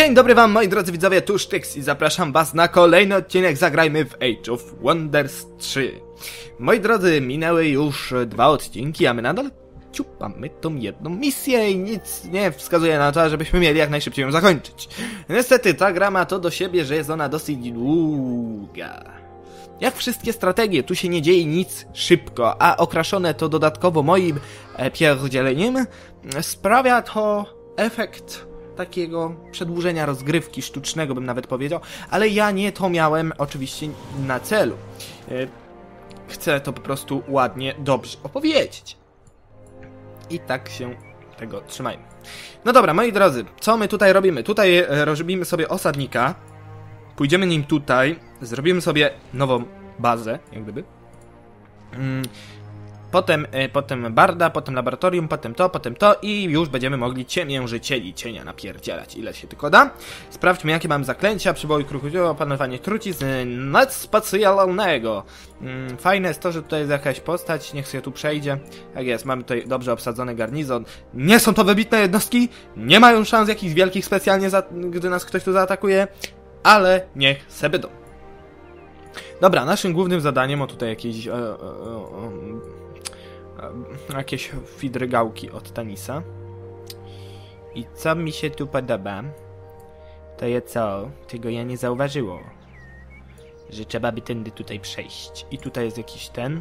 Dzień dobry wam moi drodzy widzowie, tu Sztyks i zapraszam was na kolejny odcinek Zagrajmy w Age of Wonders 3. Moi drodzy, minęły już dwa odcinki, a my nadal ciupamy tą jedną misję i nic nie wskazuje na to, żebyśmy mieli jak najszybciej ją zakończyć. Niestety ta gra ma to do siebie, że jest ona dosyć długa. Jak wszystkie strategie, tu się nie dzieje nic szybko, a okraszone to dodatkowo moim e, pierdzieleniem, sprawia to efekt takiego przedłużenia rozgrywki sztucznego, bym nawet powiedział, ale ja nie to miałem oczywiście na celu. E, Chcę to po prostu ładnie, dobrze opowiedzieć. I tak się tego trzymajmy. No dobra, moi drodzy, co my tutaj robimy? Tutaj e, robimy sobie osadnika, pójdziemy nim tutaj, zrobimy sobie nową bazę, jak gdyby. Potem, e, potem barda, potem laboratorium, potem to, potem to i już będziemy mogli ciemiężycieli cienia napierdzielać, ile się tylko da. Sprawdźmy, jakie mam zaklęcia, przywołuj kruchu, opanowanie trucizn, nadspecjalnego. Mm, Fajne jest to, że tutaj jest jakaś postać, niech sobie tu przejdzie. Tak jest, mamy tutaj dobrze obsadzony garnizon. Nie są to wybitne jednostki, nie mają szans jakichś wielkich specjalnie, za, gdy nas ktoś tu zaatakuje, ale niech se będą. Dobra, naszym głównym zadaniem, o tutaj jakieś... E, e, e, jakieś fidrygałki od Tanisa. I co mi się tu podoba, to je co, tego ja nie zauważyło. Że trzeba by tędy tutaj przejść. I tutaj jest jakiś ten.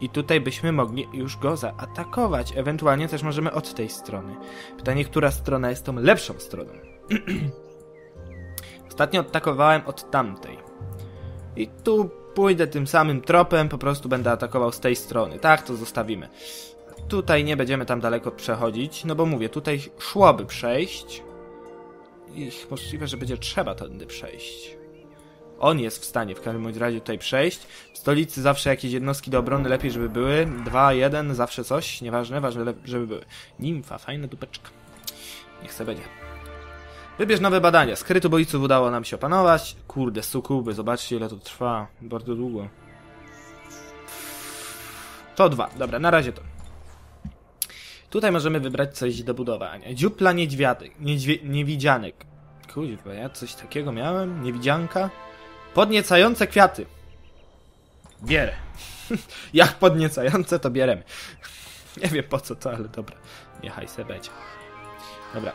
I tutaj byśmy mogli już go zaatakować. Ewentualnie też możemy od tej strony. Pytanie, która strona jest tą lepszą stroną. Ostatnio atakowałem od tamtej. I tu pójdę tym samym tropem, po prostu będę atakował z tej strony. Tak, to zostawimy. Tutaj nie będziemy tam daleko przechodzić, no bo mówię, tutaj szłoby przejść. I możliwe, że będzie trzeba tędy przejść. On jest w stanie w każdym razie tutaj przejść. W stolicy zawsze jakieś jednostki do obrony lepiej, żeby były. Dwa, jeden, zawsze coś, nieważne, ważne, żeby były. Nimfa, fajna dupeczka. Niech se będzie. Wybierz nowe badania. Skrytu boiców udało nam się opanować. Kurde, sukuby, zobaczcie ile to trwa. Bardzo długo. To dwa. Dobra, na razie to. Tutaj możemy wybrać coś do budowania. Dziupla niedźwiady, niedźwie, niewidzianek. Ja coś takiego miałem? Niewidzianka? Podniecające kwiaty. Bierę. Jak podniecające, to bierzemy. Nie wiem po co to, ale dobra. Niechaj se będzie. Dobra.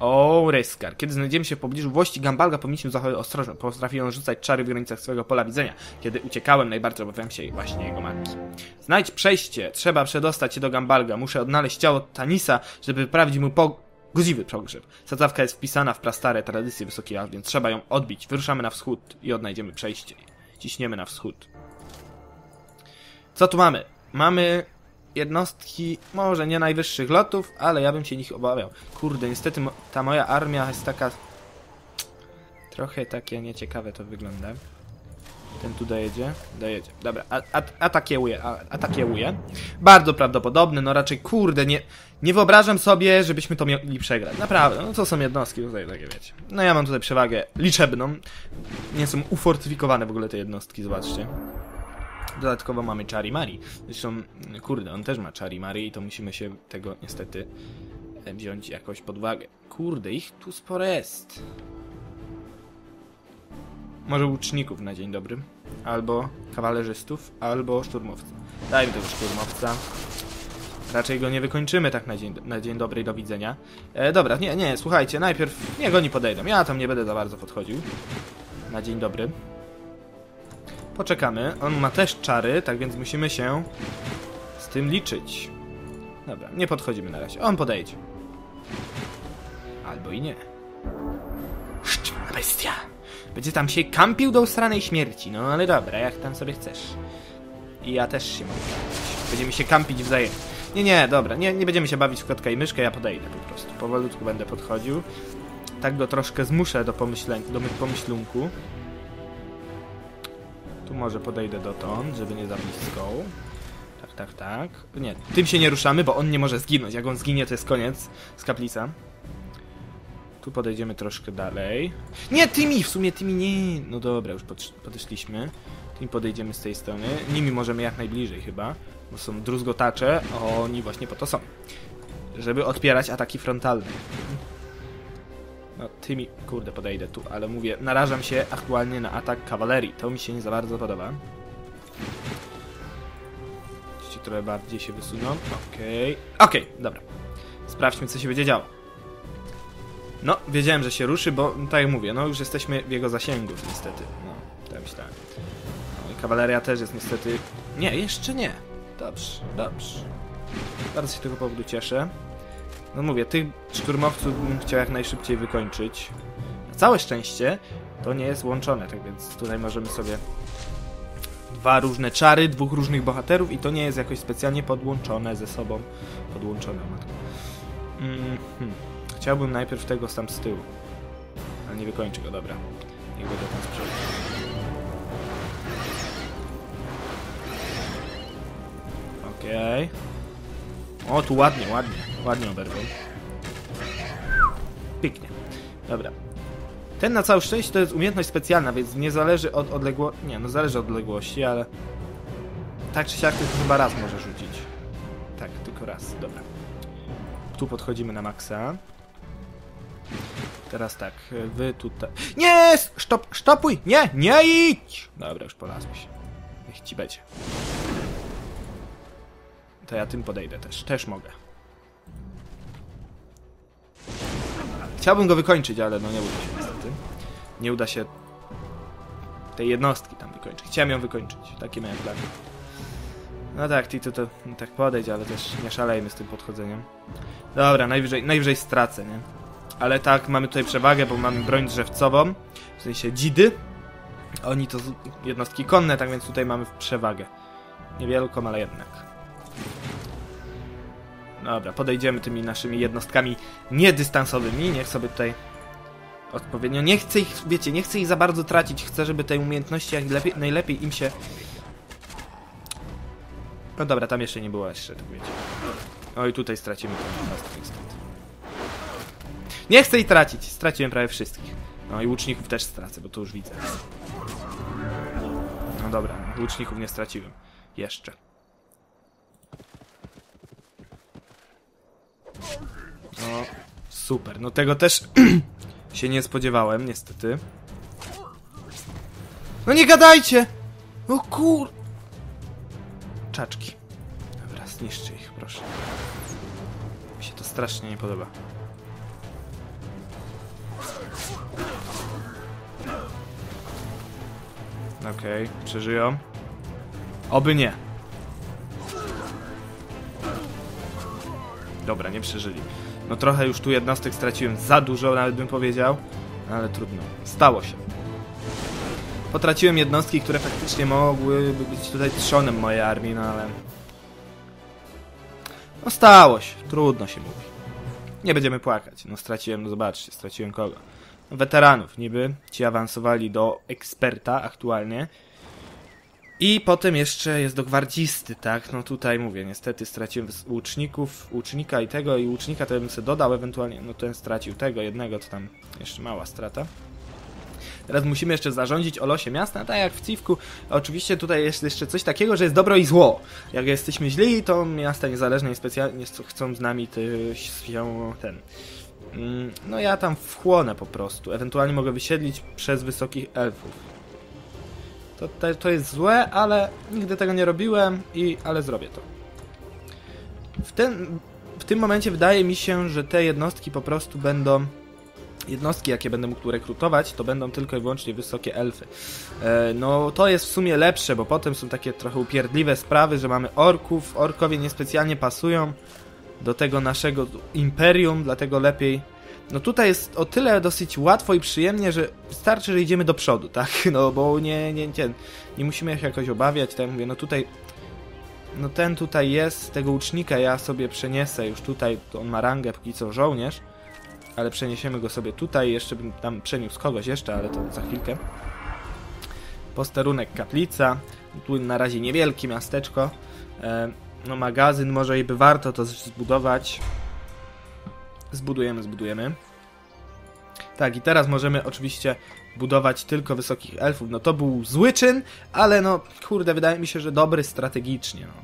O. Kiedy znajdziemy się w pobliżu włości Gambalga, powinniśmy zachować ostrożnie. Potrafi on rzucać czary w granicach swojego pola widzenia. Kiedy uciekałem, najbardziej obawiałem się właśnie jego matki. Znajdź przejście. Trzeba przedostać się do Gambalga. Muszę odnaleźć ciało Tanisa, żeby wyprawić mu po... Godziwy pogrzeb. Sadzawka jest wpisana w prastare tradycje Wysokiej Azji, więc trzeba ją odbić. Wyruszamy na wschód i odnajdziemy przejście. Ciśniemy na wschód. Co tu mamy? Mamy jednostki, może nie najwyższych lotów, ale ja bym się nich obawiał. Kurde, niestety ta moja armia jest taka... Trochę takie nieciekawe to wygląda. Ten tu dojedzie? Dojedzie. Dobra, a, a. Bardzo prawdopodobny, no raczej kurde, nie, nie wyobrażam sobie, żebyśmy to mieli przegrać. Naprawdę, no to są jednostki tutaj takie, wiecie. No ja mam tutaj przewagę liczebną. Nie są ufortyfikowane w ogóle te jednostki, zobaczcie. Dodatkowo mamy Charimari. Zresztą, kurde, on też ma Charimari i to musimy się tego niestety e, wziąć jakoś pod uwagę. Kurde, ich tu sporo jest. Może łuczników na dzień dobry. Albo kawalerzystów, albo szturmowca. Dajmy tego szturmowca. Raczej go nie wykończymy tak na dzień, na dzień dobry do widzenia. E, dobra, nie, nie, słuchajcie, najpierw niech oni podejdą. Ja tam nie będę za bardzo podchodził. Na dzień dobry. Poczekamy. On ma też czary, tak więc musimy się z tym liczyć. Dobra, nie podchodzimy na razie. On podejdzie. Albo i nie. Szczena bestia. Będzie tam się kampił do ustranej śmierci. No ale dobra, jak tam sobie chcesz. I ja też się mogę kampić. Będziemy się kampić wzajemnie. Nie, nie, dobra, nie, nie będziemy się bawić w kotka i myszkę, ja podejdę po prostu. Powolutku będę podchodził. Tak go troszkę zmuszę do, pomyśleń, do pomyślunku. Tu może podejdę dotąd, żeby nie za blisko. Tak, tak, tak. Nie, tym się nie ruszamy, bo on nie może zginąć. Jak on zginie, to jest koniec z kaplica. Tu podejdziemy troszkę dalej. Nie, tymi! W sumie tymi nie. No dobra, już pod, podeszliśmy. Tymi podejdziemy z tej strony. Nimi możemy jak najbliżej chyba, bo są druzgotacze. Oni właśnie po to są. Żeby odpierać ataki frontalne. No tymi, kurde, podejdę tu, ale mówię, narażam się aktualnie na atak kawalerii. To mi się nie za bardzo podoba. Ci trochę bardziej się wysuną. Okej. Okej, dobra. Sprawdźmy, co się będzie działo. No, wiedziałem, że się ruszy, bo no, tak jak mówię, no już jesteśmy w jego zasięgu, niestety. No, tak myślałem. No kawaleria też jest niestety... Nie, jeszcze nie. Dobrze, dobrze. Bardzo się tego powodu cieszę. No mówię, tych szturmowców bym chciał jak najszybciej wykończyć. Na całe szczęście to nie jest łączone, tak więc tutaj możemy sobie dwa różne czary, dwóch różnych bohaterów i to nie jest jakoś specjalnie podłączone ze sobą. Podłączone, matko. Mm, hmm. Chciałbym najpierw tego sam z tyłu. Ale nie wykończę go, dobra. Niech będzie ten z. Okej. O, tu ładnie, ładnie. Ładnie oberwał. Pięknie. Dobra. Ten na całe szczęście to jest umiejętność specjalna, więc nie zależy od odległości. Nie, no zależy od odległości, ale. Tak czy siak, tylko chyba raz może rzucić. Tak, tylko raz, dobra. Tu podchodzimy na maksa. Teraz tak, wy tutaj. Nie! Stop, stopuj! Nie! Nie idź! Dobra, już polazłeś. Niech ci będzie. To ja tym podejdę też. Też mogę. Chciałbym go wykończyć, ale no nie uda się niestety. Nie uda się tej jednostki tam wykończyć. Chciałem ją wykończyć. Taki miałem plan. No tak, ty to, to tak podejdź, ale też nie szalejmy z tym podchodzeniem. Dobra, najwyżej, najwyżej stracę, nie? Ale tak, mamy tutaj przewagę, bo mamy broń drzewcową, w sensie dzidy. Oni to jednostki konne, tak więc tutaj mamy przewagę. Niewielką, ale jednak. Dobra, podejdziemy tymi naszymi jednostkami niedystansowymi. Niech sobie tutaj odpowiednio. Nie chcę ich, wiecie, nie chcę ich za bardzo tracić. Chcę, żeby tej umiejętności jak lepiej, najlepiej im się. No dobra, tam jeszcze nie było jeszcze, tak wiecie. Oj, tutaj stracimy. Nie chcę ich tracić. Straciłem prawie wszystkich. No i łuczników też stracę, bo to już widzę. No dobra, łuczników nie straciłem. Jeszcze. No, super. No tego też się nie spodziewałem, niestety. No nie gadajcie! No kur... Czaczki. Dobra, zniszczę ich, proszę. Mi się to strasznie nie podoba. Okej, przeżyją. Oby nie. Dobra, nie przeżyli. No trochę już tu jednostek straciłem za dużo, nawet bym powiedział. Ale trudno. Stało się. Potraciłem jednostki, które faktycznie mogły być tutaj trzonem mojej armii, no ale... No stało się. Trudno się mówi. Nie będziemy płakać. No straciłem, no zobaczcie, straciłem kogo? No, weteranów niby. Ci awansowali do eksperta aktualnie. I potem jeszcze jest do gwardzisty, tak? No tutaj mówię, niestety straciłem łuczników, łucznika i tego, i łucznika to bym sobie dodał ewentualnie, no ten stracił tego, jednego, to tam jeszcze mała strata. Teraz musimy jeszcze zarządzić o losie miasta, tak jak w Civku. Oczywiście tutaj jest jeszcze coś takiego, że jest dobro i zło. Jak jesteśmy źli, to miasta niezależne i specjalnie chcą z nami ty, się ten... Mm, No ja tam wchłonę po prostu. Ewentualnie mogę wysiedlić przez wysokich elfów. To, to, jest złe, ale nigdy tego nie robiłem, i, ale zrobię to. W, ten, w tym momencie wydaje mi się, że te jednostki po prostu będą. Jednostki, jakie będę mógł tu rekrutować, to będą tylko i wyłącznie wysokie elfy. E, no to jest w sumie lepsze, bo potem są takie trochę upierdliwe sprawy, że mamy orków. Orkowie niespecjalnie pasują do tego naszego imperium, dlatego lepiej no tutaj jest o tyle dosyć łatwo i przyjemnie, że wystarczy, że idziemy do przodu, tak? No bo nie, nie, nie, nie musimy ich jakoś obawiać, tak mówię, no tutaj no ten tutaj jest, tego łucznika ja sobie przeniesę już tutaj, on ma rangę póki co żołnierz, ale przeniesiemy go sobie tutaj, jeszcze bym tam przeniósł kogoś jeszcze, ale to za chwilkę. Posterunek kaplica, tu na razie niewielkie miasteczko, e, no magazyn może i by warto to zbudować, Zbudujemy, zbudujemy. Tak, i teraz możemy oczywiście budować tylko wysokich elfów. No to był zły czyn, ale no, kurde, wydaje mi się, że dobry strategicznie. No.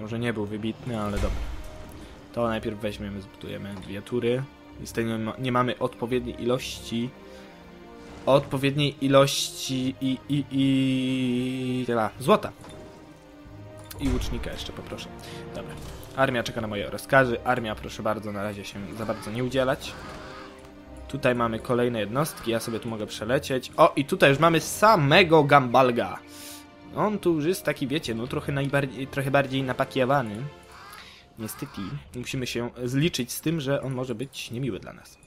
Może nie był wybitny, ale dobry. To najpierw weźmiemy, zbudujemy dwie tury. Niestety nie, ma, nie mamy odpowiedniej ilości odpowiedniej ilości i, i, i tyle, złota. I łucznika jeszcze poproszę. Dobra. Armia czeka na moje rozkazy. Armia, proszę bardzo, na razie się za bardzo nie udzielać. Tutaj mamy kolejne jednostki, ja sobie tu mogę przelecieć. O, i tutaj już mamy samego Gambalga. On tu już jest taki, wiecie, no trochę, najbardziej, trochę bardziej napakiewany. Niestety, musimy się zliczyć z tym, że on może być niemiły dla nas.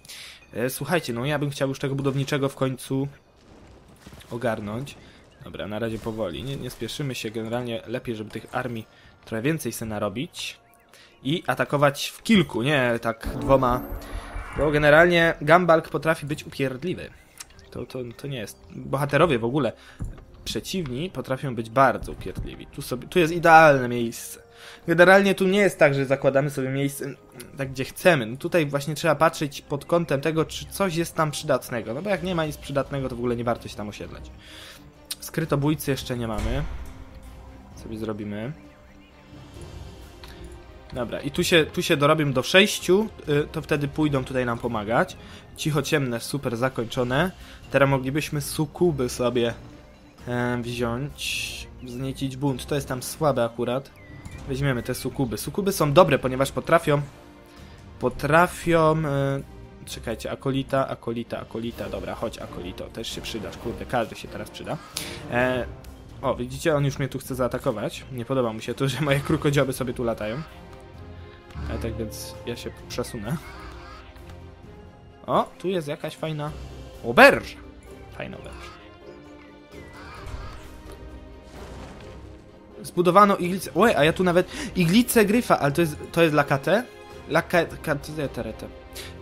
E, słuchajcie, no ja bym chciał już tego budowniczego w końcu ogarnąć. Dobra, na razie powoli. Nie, nie spieszymy się, generalnie lepiej, żeby tych armii trochę więcej se narobić. I atakować w kilku, nie tak dwoma. Bo generalnie Gambalg potrafi być upierdliwy. To, to, to nie jest. Bohaterowie w ogóle przeciwni potrafią być bardzo upierdliwi. Tu, sobie, tu jest idealne miejsce. Generalnie tu nie jest tak, że zakładamy sobie miejsce mm, tak gdzie chcemy. No tutaj właśnie trzeba patrzeć pod kątem tego, czy coś jest tam przydatnego. No bo jak nie ma nic przydatnego, to w ogóle nie warto się tam osiedlać. Skrytobójcy jeszcze nie mamy. Sobie zrobimy. Dobra, i tu się, tu się dorobię do 6, y, to wtedy pójdą tutaj nam pomagać. Cicho ciemne, super zakończone. Teraz moglibyśmy sukuby sobie e, wziąć, wzniecić bunt. To jest tam słabe akurat. Weźmiemy te sukuby. Sukuby są dobre, ponieważ potrafią... Potrafią... E, czekajcie, akolita, akolita, akolita. Dobra, chodź akolito, też się przydasz. Kurde, każdy się teraz przyda. E, o, widzicie, on już mnie tu chce zaatakować. Nie podoba mu się to, że moje krukodzioby sobie tu latają. E, tak więc ja się przesunę. O, tu jest jakaś fajna... Oberż! Fajna oberż. Zbudowano iglicę. Oj, a ja tu nawet. Iglicę gryfa, ale to jest, to jest dla KT? Dla KT.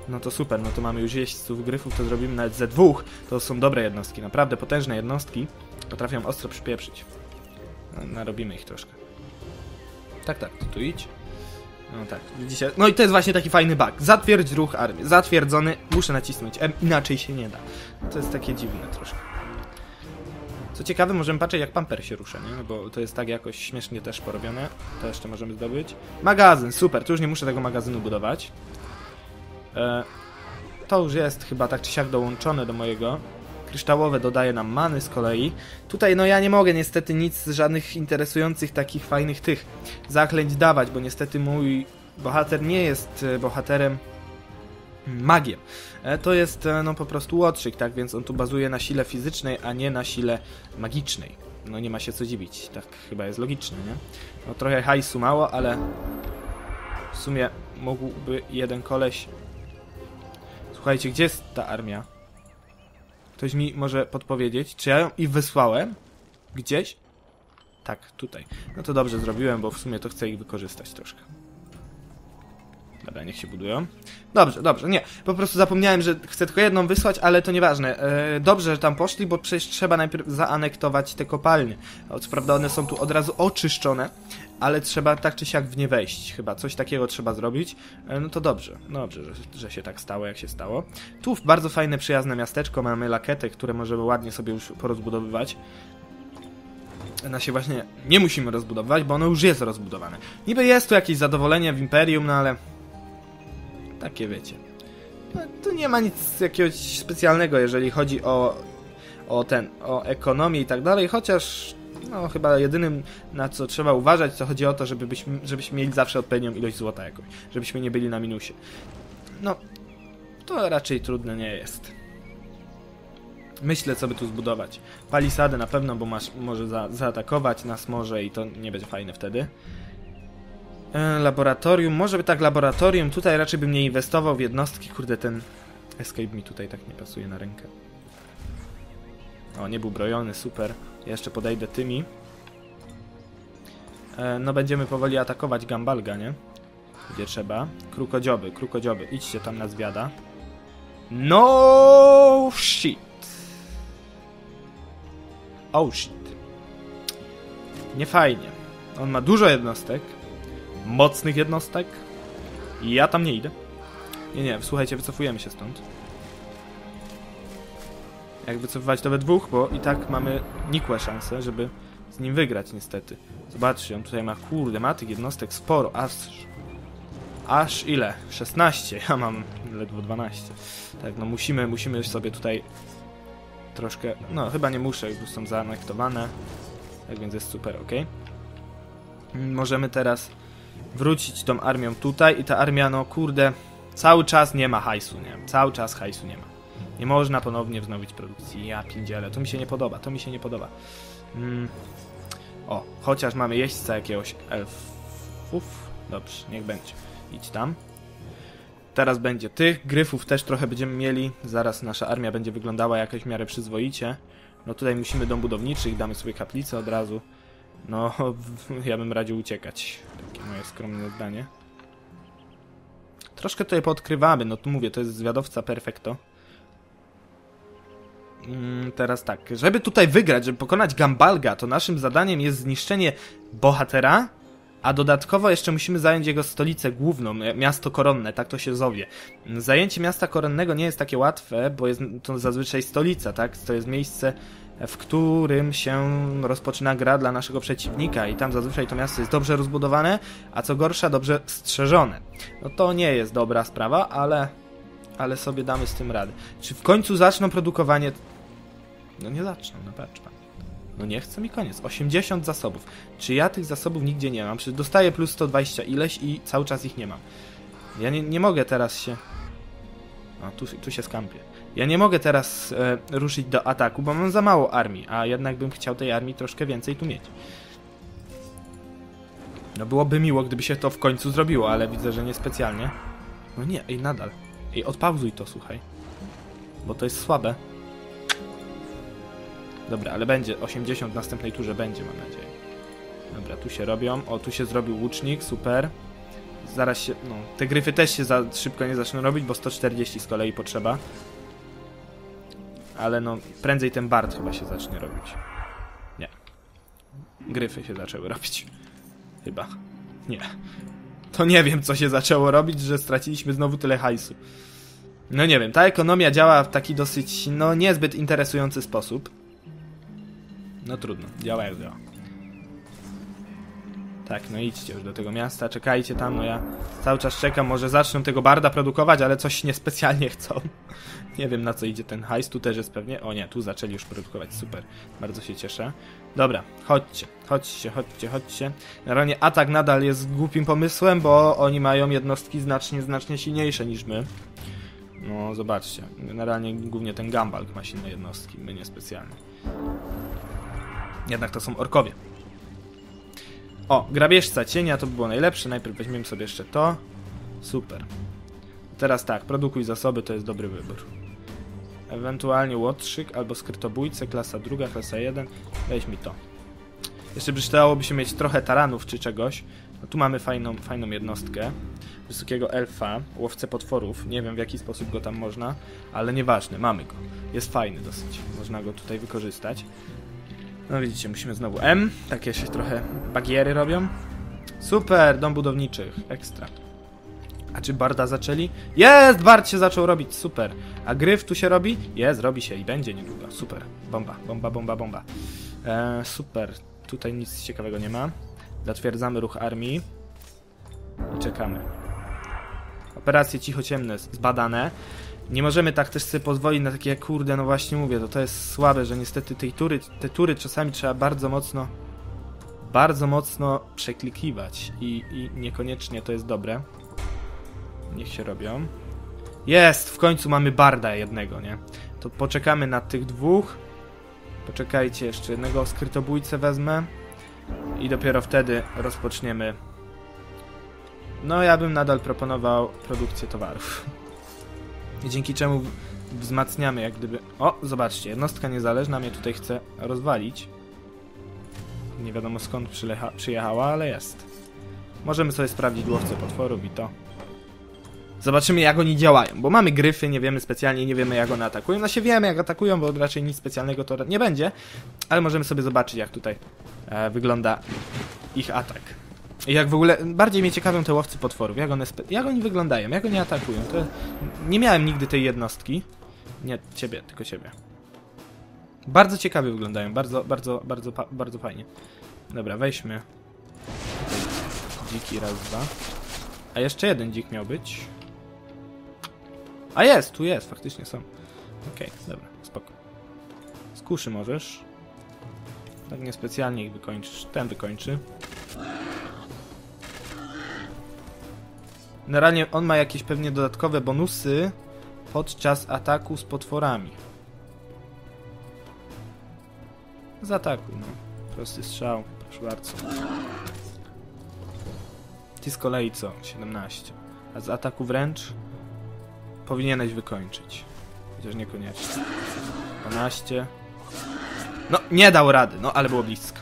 No to super, no to mamy już jeźdźców gryfów, to zrobimy nawet ze dwóch. To są dobre jednostki, naprawdę potężne jednostki. Potrafią ostro przypieprzyć. No, narobimy ich troszkę. Tak, tak, tu idź. No tak, widzicie? No i to jest właśnie taki fajny bug. Zatwierdź ruch armii. Zatwierdzony, muszę nacisnąć M, inaczej się nie da. To jest takie dziwne troszkę. Co ciekawe, możemy patrzeć jak pamper się rusza, nie? No bo to jest tak jakoś śmiesznie też porobione. To jeszcze możemy zdobyć. Magazyn, super, tu już nie muszę tego magazynu budować. E, to już jest chyba tak czy siak dołączone do mojego. Kryształowe dodaje nam many z kolei. Tutaj no ja nie mogę niestety nic, żadnych interesujących takich fajnych tych zaklęć dawać, bo niestety mój bohater nie jest e, bohaterem magiem. E, to jest e, no po prostu łotrzyk, tak więc on tu bazuje na sile fizycznej, a nie na sile magicznej. No nie ma się co dziwić, tak chyba jest logiczne, nie? No trochę hajsu mało, ale w sumie mógłby jeden koleś... Słuchajcie, gdzie jest ta armia? Ktoś mi może podpowiedzieć, czy ja ją i wysłałem? Gdzieś? Tak, tutaj. No to dobrze zrobiłem, bo w sumie to chcę ich wykorzystać troszkę. Dobra, niech się budują. Dobrze, dobrze, nie. Po prostu zapomniałem, że chcę tylko jedną wysłać, ale to nieważne. E, dobrze, że tam poszli, bo przecież trzeba najpierw zaanektować te kopalnie. O, co prawda one są tu od razu oczyszczone, ale trzeba tak czy siak w nie wejść. Chyba coś takiego trzeba zrobić. E, no to dobrze, dobrze, że, że się tak stało, jak się stało. Tu bardzo fajne, przyjazne miasteczko. Mamy lakety, które możemy ładnie sobie już porozbudowywać na się właśnie nie musimy rozbudować, bo ono już jest rozbudowane. Niby jest tu jakieś zadowolenie w Imperium, no ale takie wiecie. No, tu nie ma nic jakiegoś specjalnego, jeżeli chodzi o, o ten, o ekonomię i tak dalej, chociaż no chyba jedynym na co trzeba uważać, to chodzi o to, żebyśmy, żebyśmy mieli zawsze odpowiednią ilość złota jakoś, żebyśmy nie byli na minusie. No, to raczej trudne nie jest. Myślę, co by tu zbudować. Palisadę na pewno, bo masz, może za, zaatakować nas może i to nie będzie fajne wtedy. E, laboratorium, może by tak laboratorium, tutaj raczej bym nie inwestował w jednostki, kurde ten escape mi tutaj tak nie pasuje na rękę. O, nie był brojony, super. Jeszcze podejdę tymi. E, no będziemy powoli atakować Gambalga, nie? Gdzie trzeba. Krukodzioby, krukodzioby, idźcie tam na zwiada. No shit. Oh shit. Nie fajnie. On ma dużo jednostek, mocnych jednostek. I ja tam nie idę. Nie, nie, słuchajcie, wycofujemy się stąd. Jak wycofywać to we dwóch, bo i tak mamy nikłe szanse, żeby z nim wygrać niestety. Zobaczcie, on tutaj ma, kurde, ma tych jednostek sporo, aż... Aż ile? 16, ja mam ledwo 12. Tak, no musimy, musimy sobie tutaj troszkę, no chyba nie muszę, już są zaanektowane, tak więc jest super, ok. Możemy teraz wrócić tą armią tutaj i ta armia, no kurde, cały czas nie ma hajsu, nie? Cały czas hajsu nie ma. Nie można ponownie wznowić produkcji. Ja pierdzielę, to mi się nie podoba, to mi się nie podoba. Mm. O, chociaż mamy jeźdźca jakiegoś elfów. Dobrze, niech będzie. Idź tam. Teraz będzie tych, gryfów też trochę będziemy mieli. Zaraz nasza armia będzie wyglądała jakoś w miarę przyzwoicie. No tutaj musimy dom budowniczy, damy sobie kaplicę od razu. No, ja bym radził uciekać. Takie moje skromne zdanie. Troszkę tutaj podkrywamy, no tu mówię, to jest zwiadowca perfekto. Mm, teraz tak, żeby tutaj wygrać, żeby pokonać Gambalga, to naszym zadaniem jest zniszczenie bohatera, a dodatkowo jeszcze musimy zająć jego stolicę główną, miasto koronne, tak to się zowie. Zajęcie miasta koronnego nie jest takie łatwe, bo jest to zazwyczaj stolica, tak? To jest miejsce, w którym się rozpoczyna gra dla naszego przeciwnika i tam zazwyczaj to miasto jest dobrze rozbudowane, a co gorsza, dobrze strzeżone. No to nie jest dobra sprawa, ale ale sobie damy z tym radę. Czy w końcu zaczną produkowanie... No nie zaczną, no patrz pan. No nie chcę mi koniec. 80 zasobów. Czy ja tych zasobów nigdzie nie mam? Czy dostaję plus 120 ileś i cały czas ich nie mam? Ja nie, nie mogę teraz się... A, tu, tu się skampię. Ja nie mogę teraz e, ruszyć do ataku, bo mam za mało armii, a jednak bym chciał tej armii troszkę więcej tu mieć. No byłoby miło, gdyby się to w końcu zrobiło, ale widzę, że niespecjalnie. No nie, ej, nadal. Ej, odpauzuj to, słuchaj. Bo to jest słabe. Dobra, ale będzie. 80 w następnej turze będzie, mam nadzieję. Dobra, tu się robią. O, tu się zrobił łucznik, super. Zaraz się, no, te gryfy też się za szybko nie zaczną robić, bo 140 z kolei potrzeba. Ale no, prędzej ten bard chyba się zacznie robić. Nie. Gryfy się zaczęły robić. Chyba. Nie to nie wiem, co się zaczęło robić, że straciliśmy znowu tyle hajsu. No nie wiem, ta ekonomia działa w taki dosyć, no niezbyt interesujący sposób. No trudno, działa jak działa. Tak, no idźcie już do tego miasta, czekajcie tam, no ja cały czas czekam, może zaczną tego barda produkować, ale coś niespecjalnie chcą. nie wiem na co idzie ten hajs, tu też jest pewnie, o nie, tu zaczęli już produkować, super, bardzo się cieszę. Dobra, chodźcie, chodźcie, chodźcie, chodźcie. Generalnie atak nadal jest głupim pomysłem, bo oni mają jednostki znacznie, znacznie silniejsze niż my. No, zobaczcie. Generalnie głównie ten Gambalg ma silne jednostki, my nie specjalnie. Jednak to są orkowie. O, grabieżca cienia to by było najlepsze. Najpierw weźmiemy sobie jeszcze to. Super. Teraz tak, produkuj zasoby, to jest dobry wybór. Ewentualnie łotrzyk albo skrytobójce, klasa druga, klasa 1. Weź mi to. Jeszcze przydałoby się mieć trochę taranów czy czegoś. No tu mamy fajną, fajną jednostkę. Wysokiego elfa, łowcę potworów. Nie wiem w jaki sposób go tam można, ale nieważne, mamy go. Jest fajny dosyć. Można go tutaj wykorzystać. No widzicie, musimy znowu M. Takie się trochę bagiery robią. Super, dom budowniczych. Ekstra. A czy Barda zaczęli? Jest! Bard się zaczął robić, super. A Gryf tu się robi? Jest, robi się i będzie niedługo. Super. Bomba, bomba, bomba, bomba. E, super. Tutaj nic ciekawego nie ma. Zatwierdzamy ruch armii. I czekamy. Operacje cichociemne zbadane. Nie możemy tak też sobie pozwolić na takie, kurde, no właśnie mówię, to to jest słabe, że niestety tej tury, te tury czasami trzeba bardzo mocno bardzo mocno przeklikiwać i, i niekoniecznie to jest dobre. Niech się robią. Jest! W końcu mamy barda jednego, nie? To poczekamy na tych dwóch. Poczekajcie, jeszcze jednego skrytobójcę wezmę. I dopiero wtedy rozpoczniemy. No, ja bym nadal proponował produkcję towarów. Dzięki czemu wzmacniamy jak gdyby... O, zobaczcie, jednostka niezależna mnie tutaj chce rozwalić. Nie wiadomo skąd przyjechała, ale jest. Możemy sobie sprawdzić łowcę potworów i to. Zobaczymy jak oni działają, bo mamy gryfy, nie wiemy specjalnie, nie wiemy jak one atakują. No się wiemy jak atakują, bo raczej nic specjalnego to nie będzie, ale możemy sobie zobaczyć jak tutaj e, wygląda ich atak. Jak w ogóle, bardziej mnie ciekawią te łowcy potworów, jak one, jak oni wyglądają, jak oni atakują. To nie miałem nigdy tej jednostki. Nie ciebie, tylko ciebie. Bardzo ciekawie wyglądają, bardzo, bardzo, bardzo, bardzo fajnie. Dobra, weźmy. Dziki raz, dwa. A jeszcze jeden dzik miał być. A jest, tu jest, faktycznie są. Okej, dobra, spoko. Z kuszy możesz. Tak niespecjalnie ich wykończysz. Ten wykończy. Generalnie on ma jakieś pewnie dodatkowe bonusy podczas ataku z potworami. Zaatakuj, no. Prosty strzał, proszę bardzo. Ty z kolei co? 17. A z ataku wręcz powinieneś wykończyć. Chociaż niekoniecznie. 12. No, nie dał rady, no ale było blisko.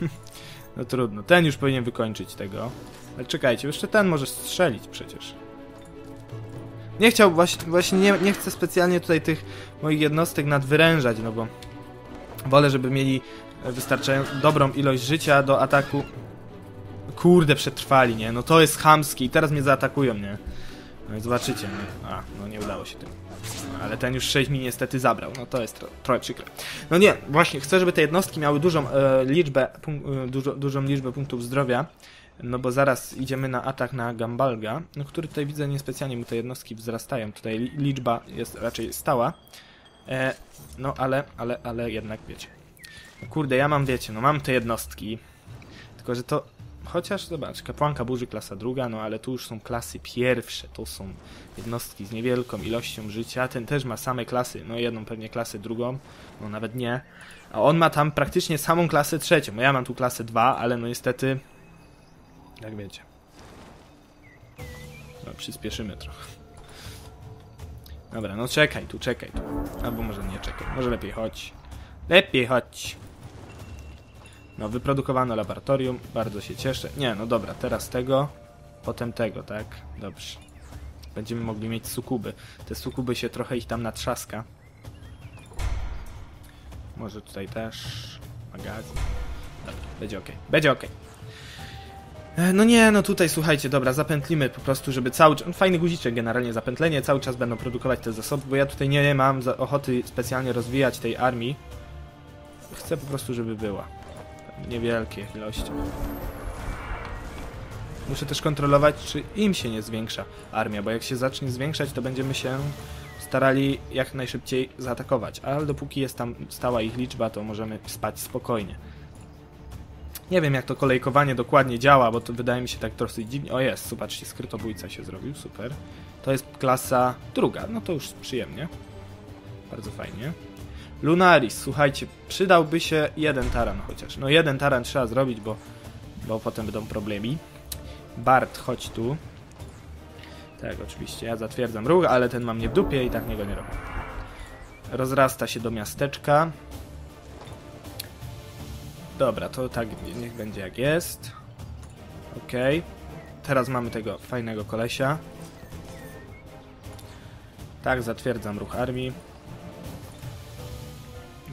no trudno. Ten już powinien wykończyć tego. Ale czekajcie, jeszcze ten może strzelić przecież. Nie chciał, właśnie, właśnie nie, nie chcę specjalnie tutaj tych moich jednostek nadwyrężać, no bo wolę, żeby mieli wystarczająco dobrą ilość życia do ataku. Kurde, przetrwali, nie? No to jest chamski i teraz mnie zaatakują, nie? No i zobaczycie, nie? A, no nie udało się tym. Ale ten już 6 mi niestety zabrał, no to jest tro trochę przykre. No nie, właśnie, chcę, żeby te jednostki miały dużą e, liczbę, e, dużo, dużą liczbę punktów zdrowia, no bo zaraz idziemy na atak na Gambalga, no który tutaj widzę niespecjalnie mu te jednostki wzrastają, tutaj li liczba jest raczej stała. E, no ale, ale, ale jednak wiecie. Kurde, ja mam, wiecie, no mam te jednostki, tylko że to Chociaż zobacz, kapłanka burzy klasa druga, no ale tu już są klasy pierwsze, to są jednostki z niewielką ilością życia. Ten też ma same klasy, no jedną pewnie klasę drugą, no nawet nie. A on ma tam praktycznie samą klasę trzecią, ja mam tu klasę 2, ale no niestety, jak wiecie. No przyspieszymy trochę. Dobra, no czekaj tu, czekaj tu. Albo może nie czekaj, może lepiej chodź. Lepiej chodź. No, wyprodukowano laboratorium, bardzo się cieszę. Nie, no dobra, teraz tego, potem tego, tak? Dobrze. Będziemy mogli mieć sukuby. Te sukuby się trochę ich tam natrzaska. Może tutaj też magazyn. Dobra, będzie ok. Będzie ok. E, no nie, no tutaj słuchajcie, dobra, zapętlimy po prostu, żeby cały czas, fajny guziczek generalnie, zapętlenie, cały czas będą produkować te zasoby, bo ja tutaj nie mam ochoty specjalnie rozwijać tej armii. Chcę po prostu, żeby była niewielkie ilości. Muszę też kontrolować, czy im się nie zwiększa armia, bo jak się zacznie zwiększać, to będziemy się starali jak najszybciej zaatakować, ale dopóki jest tam stała ich liczba, to możemy spać spokojnie. Nie wiem jak to kolejkowanie dokładnie działa, bo to wydaje mi się tak dosyć dziwnie. O jest, zobaczcie, skrytobójca się zrobił, super. To jest klasa druga, no to już przyjemnie. Bardzo fajnie. Lunaris, słuchajcie, przydałby się jeden taran chociaż. No jeden taran trzeba zrobić, bo, bo potem będą problemy. Bart, chodź tu. Tak, oczywiście, ja zatwierdzam ruch, ale ten mam nie w dupie i tak niego nie robię. Rozrasta się do miasteczka. Dobra, to tak niech będzie jak jest. Ok. Teraz mamy tego fajnego kolesia. Tak, zatwierdzam ruch armii.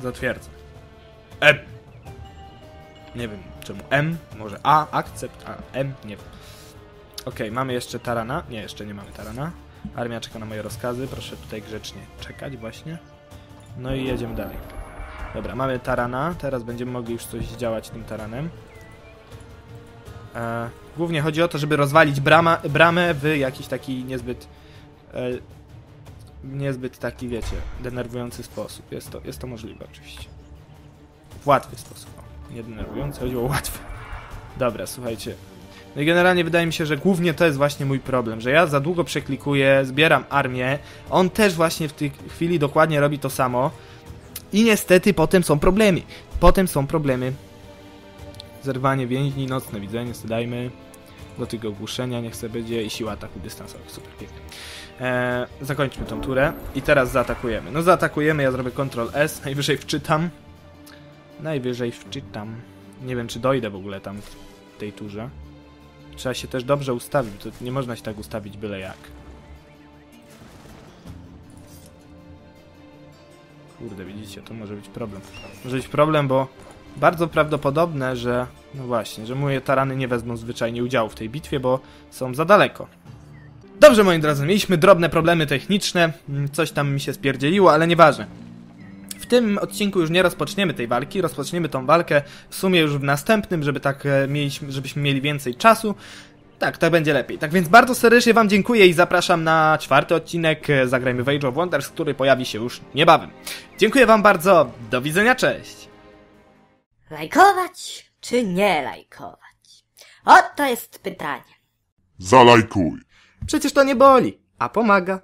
Zatwierdzam. M. Nie wiem czemu M, może A, akcept, a M, nie wiem. Ok, mamy jeszcze Tarana. Nie, jeszcze nie mamy Tarana. Armia czeka na moje rozkazy, proszę tutaj grzecznie czekać właśnie. No i jedziemy dalej. Dobra, mamy Tarana, teraz będziemy mogli już coś działać tym Taranem. E, głównie chodzi o to, żeby rozwalić brama, bramę w jakiś taki niezbyt e, niezbyt taki, wiecie, denerwujący sposób. Jest to, jest to możliwe oczywiście. W łatwy sposób. Nie denerwujący, chodziło o łatwy. Dobra, słuchajcie. No i generalnie wydaje mi się, że głównie to jest właśnie mój problem, że ja za długo przeklikuję, zbieram armię, on też właśnie w tej chwili dokładnie robi to samo i niestety potem są problemy. Potem są problemy. Zerwanie więźni, nocne widzenie, dajmy. Do tego ogłuszenia niech sobie będzie i siła ataku dystansowych. Super, pięknie. Eee, zakończmy tą turę i teraz zaatakujemy. No zaatakujemy, ja zrobię Ctrl S, najwyżej wczytam. Najwyżej wczytam. Nie wiem, czy dojdę w ogóle tam w tej turze. Trzeba się też dobrze ustawić, to nie można się tak ustawić byle jak. Kurde, widzicie, to może być problem. Może być problem, bo bardzo prawdopodobne, że... No właśnie, że moje tarany nie wezmą zwyczajnie udziału w tej bitwie, bo są za daleko. Dobrze, moi drodzy, mieliśmy drobne problemy techniczne, mm, coś tam mi się spierdzieliło, ale nieważne. W tym odcinku już nie rozpoczniemy tej walki, rozpoczniemy tą walkę w sumie już w następnym, żeby tak e, mieliśmy, żebyśmy mieli więcej czasu. Tak, tak będzie lepiej. Tak więc bardzo serdecznie wam dziękuję i zapraszam na czwarty odcinek e, Zagrajmy w Age of Wonders, który pojawi się już niebawem. Dziękuję wam bardzo, do widzenia, cześć! Lajkować czy nie lajkować? Oto jest pytanie. Zalajkuj. Przecież to nie boli, a pomaga.